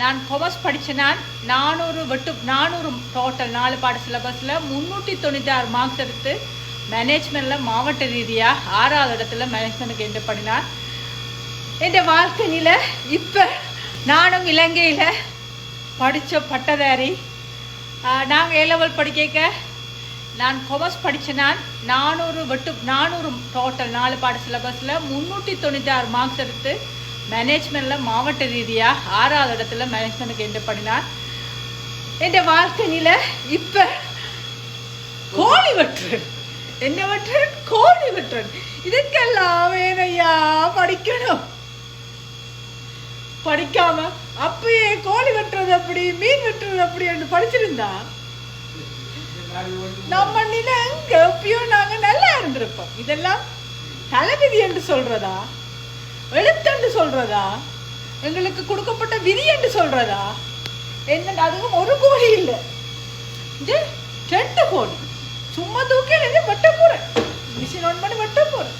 நான் கொமர்ஸ் படித்த நான் நானூறு வெட்டு நானூறு டோட்டல் நாலு பாட சிலபஸில் முந்நூற்றி தொண்ணூற்றி ஆறு மார்க்ஸ் எடுத்து மேனேஜ்மெண்ட்டில் மாவட்ட ரீதியாக ஆறாவது இடத்துல மேனேஜ்மெண்ட்டுக்கு என்ட்ரு பண்ணினார். என் வாழ்க்கையில் இப்போ நானும் இலங்கையில் படித்த பட்டதாரி. நாங்கள் ஏ லெவல் படிக்க நான் கொமர்ஸ் படித்த நான் நானூறு வெட்டு நானூறு டோட்டல் நாலு பாட சிலபஸில் முந்நூற்றி தொண்ணூற்றி ஆறு மார்க்ஸ் எடுத்து மேனேஜ்மெண்ட்டில் மாவட்ட ரீதியாக ஆறாவது இடத்துல மேனேஜ்மெண்ட்டுக்கு என்ன பண்ணினார். என் வாழ்க்கையில் இப்போ கோழி வெட்டுறேன் என்ன வெட்டுறேன் கோழி வெட்டுறேன் இதுக்கெல்லாம் வேணையா? படிக்கணும். படிக்காம அப்பயே கோழி வெட்டுறது அப்படி மீன் வெட்டுறது அப்படி என்று படிச்சிருந்தா? நம்ம நில எங்க எப்பயோ நாங்க நல்லா இருந்திருப்போம். இதெல்லாம் தளபதி என்று சொல்றதா? எழுத்தண்டு சொல்றதா? எங்களுக்கு கொடுக்கப்பட்ட விதி என்று சொல்றதா? என்ன அதுவும் ஒரு கோடி இல்லை. ரெண்டு கோடி. சும்மா தூக்கி வெட்ட போறேன். மிஷின் ஆன் பண்ணி வெட்ட போறேன்.